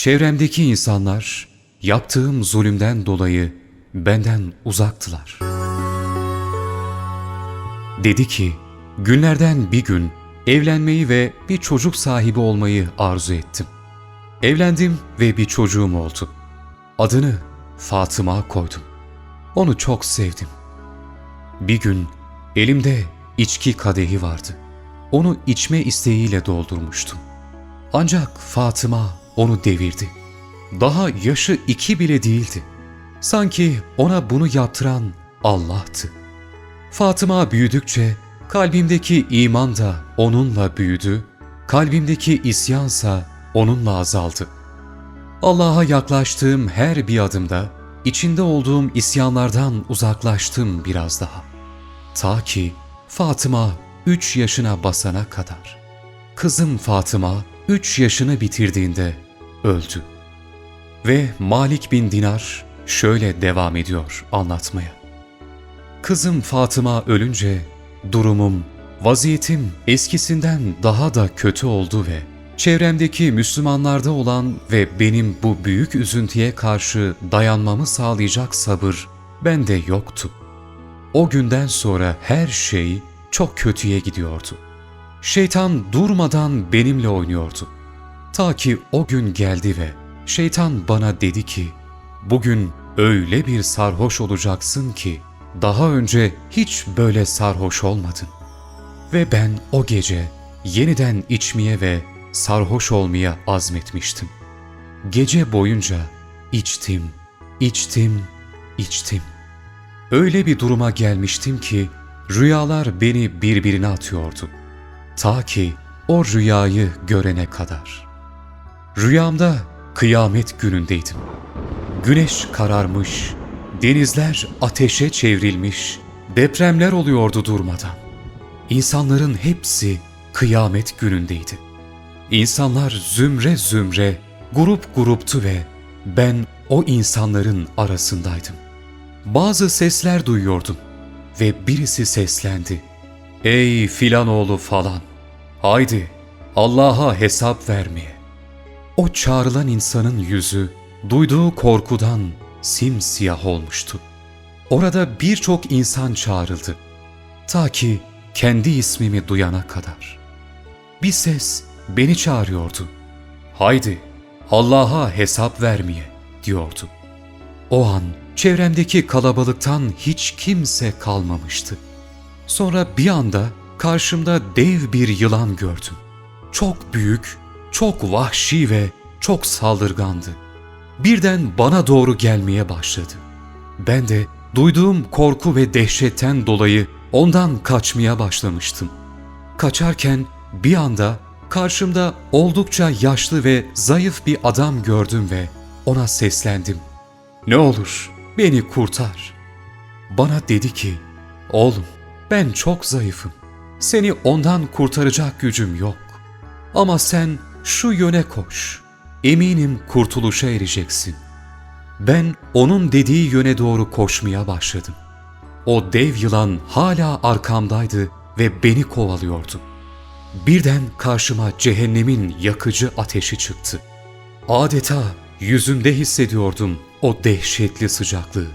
Çevremdeki insanlar yaptığım zulümden dolayı benden uzaktılar. Dedi ki, günlerden bir gün evlenmeyi ve bir çocuk sahibi olmayı arzu ettim. Evlendim ve bir çocuğum oldu. Adını Fatıma koydum. Onu çok sevdim. Bir gün elimde içki kadehi vardı. Onu içme isteğiyle doldurmuştum. Ancak Fatıma onu devirdi. Daha yaşı iki bile değildi. Sanki ona bunu yaptıran Allah'tı. Fatıma büyüdükçe kalbimdeki iman da onunla büyüdü, kalbimdeki isyansa onunla azaldı. Allah'a yaklaştığım her bir adımda içinde olduğum isyanlardan uzaklaştım biraz daha. Ta ki Fatıma üç yaşına basana kadar. Kızım Fatıma üç yaşını bitirdiğinde öldü. Ve Malik bin Dinar şöyle devam ediyor anlatmaya. Kızım Fatıma ölünce durumum, vaziyetim eskisinden daha da kötü oldu ve çevremdeki Müslümanlarda olan ve benim bu büyük üzüntüye karşı dayanmamı sağlayacak sabır bende yoktu. O günden sonra her şey çok kötüye gidiyordu. Şeytan durmadan benimle oynuyordu. Ta ki o gün geldi ve şeytan bana dedi ki, bugün öyle bir sarhoş olacaksın ki daha önce hiç böyle sarhoş olmadın. Ve ben o gece yeniden içmeye ve sarhoş olmaya azmetmiştim. Gece boyunca içtim, içtim, içtim. Öyle bir duruma gelmiştim ki rüyalar beni birbirine atıyordu. Ta ki o rüyayı görene kadar. Rüyamda kıyamet günündeydim. Güneş kararmış, denizler ateşe çevrilmiş, depremler oluyordu durmadan. İnsanların hepsi kıyamet günündeydi. İnsanlar zümre zümre, grup gruptu ve ben o insanların arasındaydım. Bazı sesler duyuyordum ve birisi seslendi. Ey filan oğlu falan, haydi Allah'a hesap vermeye. O çağrılan insanın yüzü duyduğu korkudan simsiyah olmuştu. Orada birçok insan çağrıldı. Ta ki kendi ismimi duyana kadar. Bir ses beni çağırıyordu. Haydi Allah'a hesap vermeye diyordu. O an çevremdeki kalabalıktan hiç kimse kalmamıştı. Sonra bir anda karşımda dev bir yılan gördüm. Çok büyük, çok vahşi ve çok saldırgandı. Birden bana doğru gelmeye başladı. Ben de duyduğum korku ve dehşetten dolayı ondan kaçmaya başlamıştım. Kaçarken bir anda karşımda oldukça yaşlı ve zayıf bir adam gördüm ve ona seslendim. Ne olur beni kurtar. Bana dedi ki, oğlum ben çok zayıfım. Seni ondan kurtaracak gücüm yok. Ama sen şu yöne koş. Eminim kurtuluşa ereceksin. Ben onun dediği yöne doğru koşmaya başladım. O dev yılan hala arkamdaydı ve beni kovalıyordu. Birden karşıma cehennemin yakıcı ateşi çıktı. Adeta yüzümde hissediyordum o dehşetli sıcaklığı.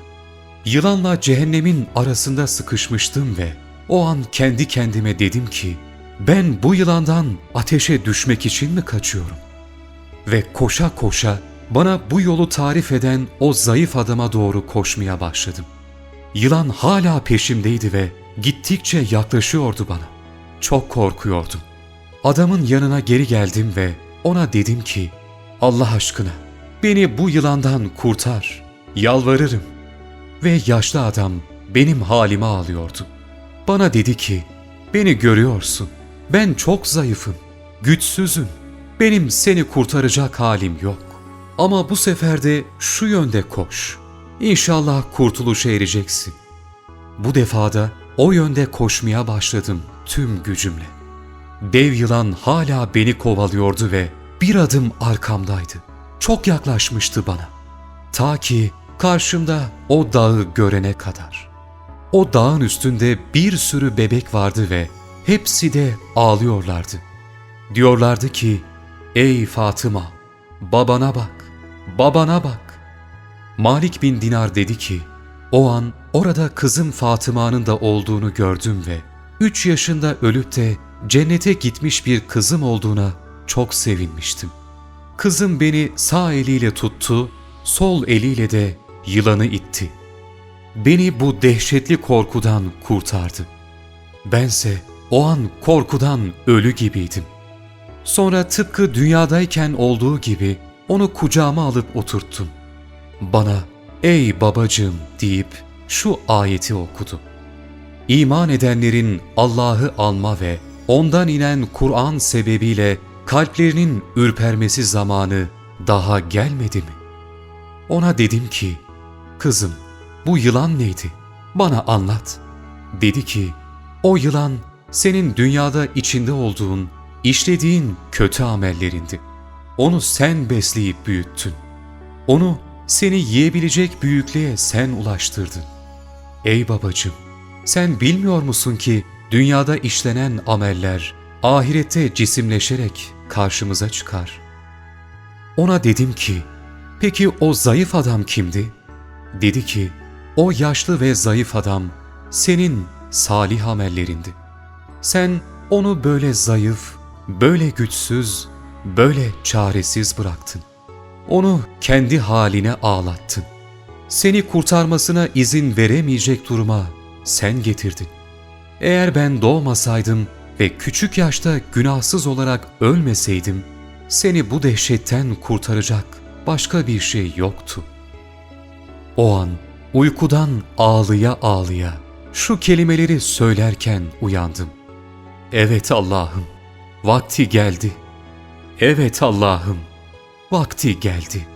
Yılanla cehennemin arasında sıkışmıştım ve o an kendi kendime dedim ki, ben bu yılandan ateşe düşmek için mi kaçıyorum? Ve koşa koşa bana bu yolu tarif eden o zayıf adama doğru koşmaya başladım. Yılan hala peşimdeydi ve gittikçe yaklaşıyordu bana. Çok korkuyordum. Adamın yanına geri geldim ve ona dedim ki, Allah aşkına beni bu yılandan kurtar, yalvarırım. Ve yaşlı adam benim halime ağlıyordu. Bana dedi ki, beni görüyorsun, ben çok zayıfım, güçsüzüm, benim seni kurtaracak halim yok. Ama bu sefer de şu yönde koş, İnşallah kurtuluşa ereceksin. Bu defada o yönde koşmaya başladım tüm gücümle. Dev yılan hala beni kovalıyordu ve bir adım arkamdaydı. Çok yaklaşmıştı bana. Ta ki karşımda o dağı görene kadar. O dağın üstünde bir sürü bebek vardı ve hepsi de ağlıyorlardı. Diyorlardı ki, ey Fatıma, babana bak, babana bak. Malik bin Dinar dedi ki, o an orada kızım Fatıma'nın da olduğunu gördüm ve üç yaşında ölüp de cennete gitmiş bir kızım olduğuna çok sevinmiştim. Kızım beni sağ eliyle tuttu, sol eliyle de yılanı itti. Beni bu dehşetli korkudan kurtardı. Bense o an korkudan ölü gibiydim. Sonra tıpkı dünyadayken olduğu gibi onu kucağıma alıp oturttum. Bana ''Ey babacığım'' deyip şu ayeti okudu. İman edenlerin Allah'ı alma ve ondan inen Kur'an sebebiyle kalplerinin ürpermesi zamanı daha gelmedi mi? Ona dedim ki, kızım bu yılan neydi? Bana anlat. Dedi ki, o yılan senin dünyada içinde olduğun, işlediğin kötü amellerindi. Onu sen besleyip büyüttün. Onu seni yiyebilecek büyüklüğe sen ulaştırdın. Ey babacığım, sen bilmiyor musun ki dünyada işlenen ameller ahirette cisimleşerek karşımıza çıkar. Ona dedim ki, peki o zayıf adam kimdi? Dedi ki, o yaşlı ve zayıf adam senin salih amellerindi. Sen onu böyle zayıf, böyle güçsüz, böyle çaresiz bıraktın. Onu kendi haline ağlattın. Seni kurtarmasına izin veremeyecek duruma sen getirdin. Eğer ben doğmasaydım ve küçük yaşta günahsız olarak ölmeseydim, seni bu dehşetten kurtaracak başka bir şey yoktu. O an uykudan ağlıya ağlıya şu kelimeleri söylerken uyandım. Evet Allah'ım, vakti geldi. Evet Allah'ım, vakti geldi.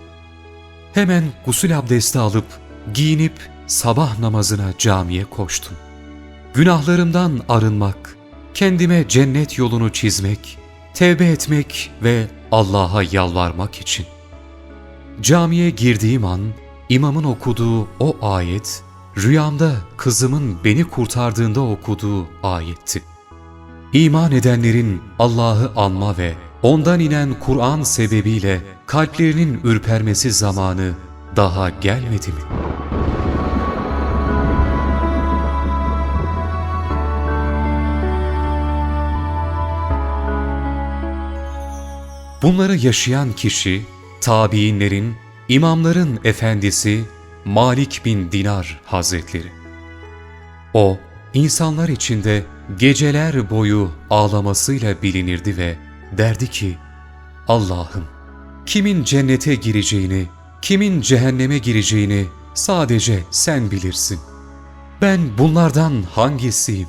Hemen gusül abdesti alıp giyinip sabah namazına camiye koştum. Günahlarımdan arınmak, kendime cennet yolunu çizmek, tevbe etmek ve Allah'a yalvarmak için. Camiye girdiğim an imamın okuduğu o ayet, rüyamda kızımın beni kurtardığında okuduğu ayetti. İman edenlerin Allah'ı anma ve ondan inen Kur'an sebebiyle kalplerinin ürpermesi zamanı daha gelmedi mi? Bunları yaşayan kişi, tabiinlerin, imamların efendisi Malik bin Dinar Hazretleri. O, insanlar içinde geceler boyu ağlamasıyla bilinirdi ve derdi ki, Allah'ım, kimin cennete gireceğini, kimin cehenneme gireceğini sadece sen bilirsin. Ben bunlardan hangisiyim?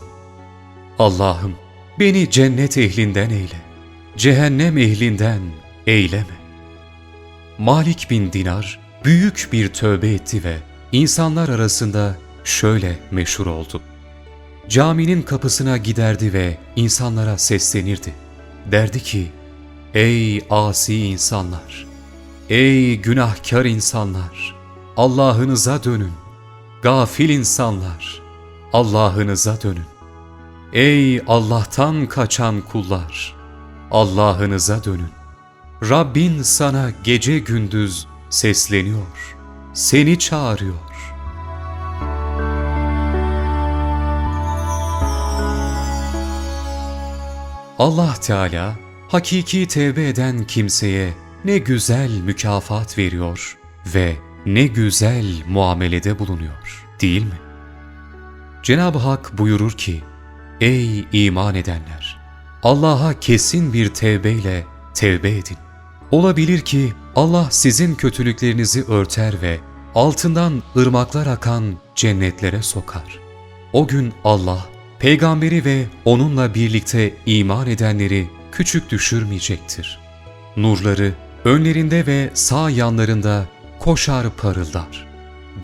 Allah'ım, beni cennet ehlinden eyle, cehennem ehlinden eyleme. Malik bin Dinar büyük bir tövbe etti ve insanlar arasında şöyle meşhur oldu. Caminin kapısına giderdi ve insanlara seslenirdi. Derdi ki, Ey asi insanlar! Ey günahkar insanlar! Allah'ınıza dönün. Gafil insanlar! Allah'ınıza dönün. Ey Allah'tan kaçan kullar! Allah'ınıza dönün. Rabbin sana gece gündüz sesleniyor, seni çağırıyor. Allah Teala hakiki tevbe eden kimseye ne güzel mükafat veriyor ve ne güzel muamelede bulunuyor değil mi? Cenab-ı Hak buyurur ki, Ey iman edenler! Allah'a kesin bir tevbeyle tevbe edin. Olabilir ki Allah sizin kötülüklerinizi örter ve altından ırmaklar akan cennetlere sokar. O gün Allah, peygamberi ve onunla birlikte iman edenleri küçük düşürmeyecektir. Nurları önlerinde ve sağ yanlarında koşar parıldar.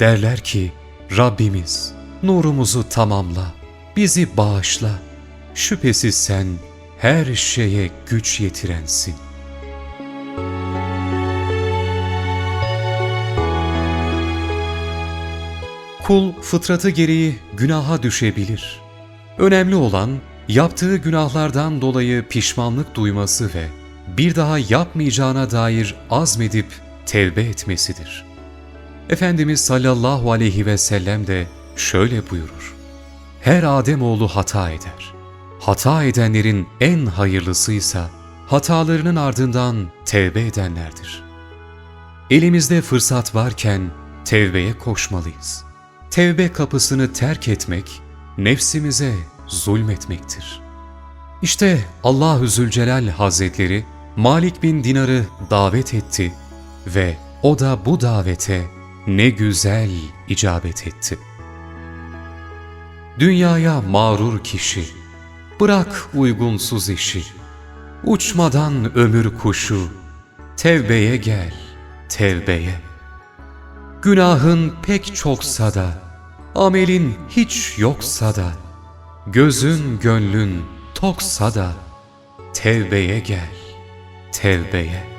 Derler ki, Rabbimiz nurumuzu tamamla, bizi bağışla. Şüphesiz sen her şeye güç yetirensin. Kul fıtratı gereği günaha düşebilir. Önemli olan yaptığı günahlardan dolayı pişmanlık duyması ve bir daha yapmayacağına dair azmedip tevbe etmesidir. Efendimiz sallallahu aleyhi ve sellem de şöyle buyurur. Her Ademoğlu hata eder. Hata edenlerin en hayırlısıysa hatalarının ardından tevbe edenlerdir. Elimizde fırsat varken tevbeye koşmalıyız. Tevbe kapısını terk etmek, nefsimize zulmetmektir. İşte Allahü Zülcelal Hazretleri Malik bin Dinar'ı davet etti ve o da bu davete ne güzel icabet etti. Dünyaya mağrur kişi, bırak uygunsuz işi, uçmadan ömür kuşu, tevbeye gel, tevbeye. Günahın pek çoksa da, amelin hiç yoksa da, gözün gönlün toksa da, tevbeye gel, tevbeye.